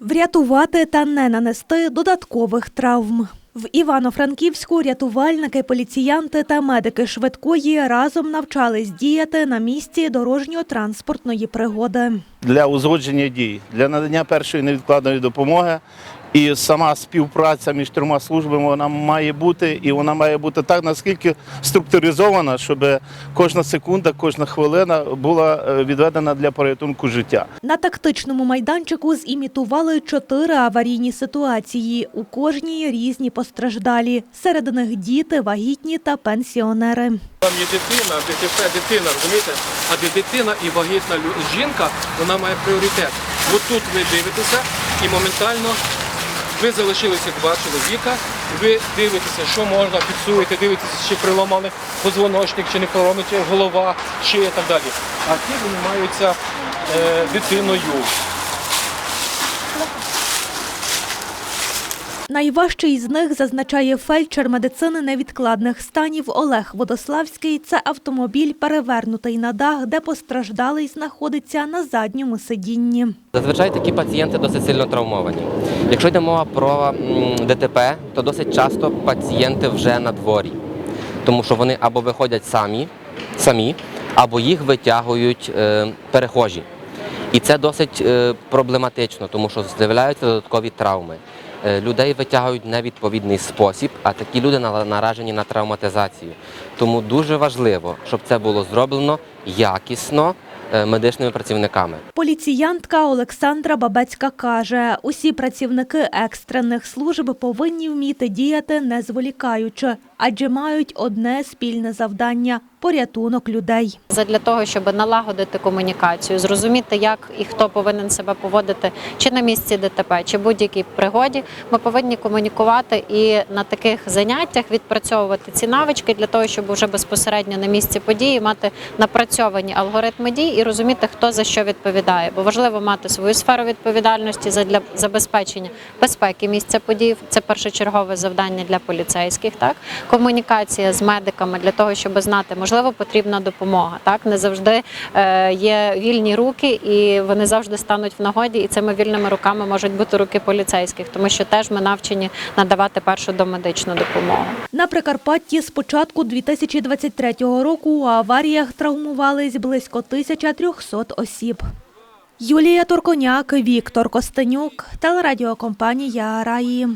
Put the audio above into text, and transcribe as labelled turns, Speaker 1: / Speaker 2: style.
Speaker 1: Врятувати та не нанести додаткових травм. В Івано-Франківську рятувальники, поліціянти та медики швидкої разом навчались діяти на місці дорожньо-транспортної пригоди.
Speaker 2: для узгодження дій, для надання першої невідкладної допомоги. І сама співпраця між трьома службами вона має бути, і вона має бути так наскільки структуризована, щоб кожна секунда, кожна хвилина була е, відведена для порятунку життя.
Speaker 1: На тактичному майданчику зімітували чотири аварійні ситуації. У кожній різні постраждалі. Серед них діти, вагітні та пенсіонери.
Speaker 3: Там є дитина, ДТП, дитина, розумієте? А де дитина і вагітна лю- жінка, вона має пріоритет. От тут ви дивитеся і моментально ви залишилися два чоловіка, ви дивитеся, що можна, фіксуєте, дивитеся, чи приламали позвоночник, чи не чи голова, чи і так далі. А ті займаються е, дитиною.
Speaker 1: Найважчий з них зазначає фельдшер медицини невідкладних станів Олег Водославський. Це автомобіль, перевернутий на дах, де постраждалий знаходиться на задньому сидінні.
Speaker 4: Зазвичай такі пацієнти досить сильно травмовані. Якщо йде мова про ДТП, то досить часто пацієнти вже на дворі, тому що вони або виходять самі, самі або їх витягують е, перехожі. І це досить е, проблематично, тому що з'являються додаткові травми. Е, Людей витягують в невідповідний спосіб, а такі люди наражені на травматизацію. Тому дуже важливо, щоб це було зроблено якісно медичними працівниками.
Speaker 1: Поліціянтка Олександра Бабецька каже, усі працівники екстрених служб повинні вміти діяти не зволікаючи, адже мають одне спільне завдання порятунок людей.
Speaker 5: Задля того, щоб налагодити комунікацію, зрозуміти, як і хто повинен себе поводити чи на місці ДТП, чи будь-якій пригоді, ми повинні комунікувати і на таких заняттях відпрацьовувати ці навички для того, щоб вже безпосередньо на місці події мати напрацьовані алгоритми дій і розуміти, хто за що відповідає. Бо важливо мати свою сферу відповідальності задля забезпечення безпеки місця подій. Це першочергове завдання для поліцейських. Так комунікація з медиками для того, щоб знати, можливо, потрібна допомога. Так не завжди е, є вільні руки, і вони завжди стануть в нагоді. І цими вільними руками можуть бути руки поліцейських, тому що теж ми навчені надавати першу домедичну допомогу.
Speaker 1: На Прикарпатті з початку 2023 року у аваріях травмувались близько 1300 осіб. Юлія Турконяк, Віктор Костенюк, телерадіокомпанія Раї.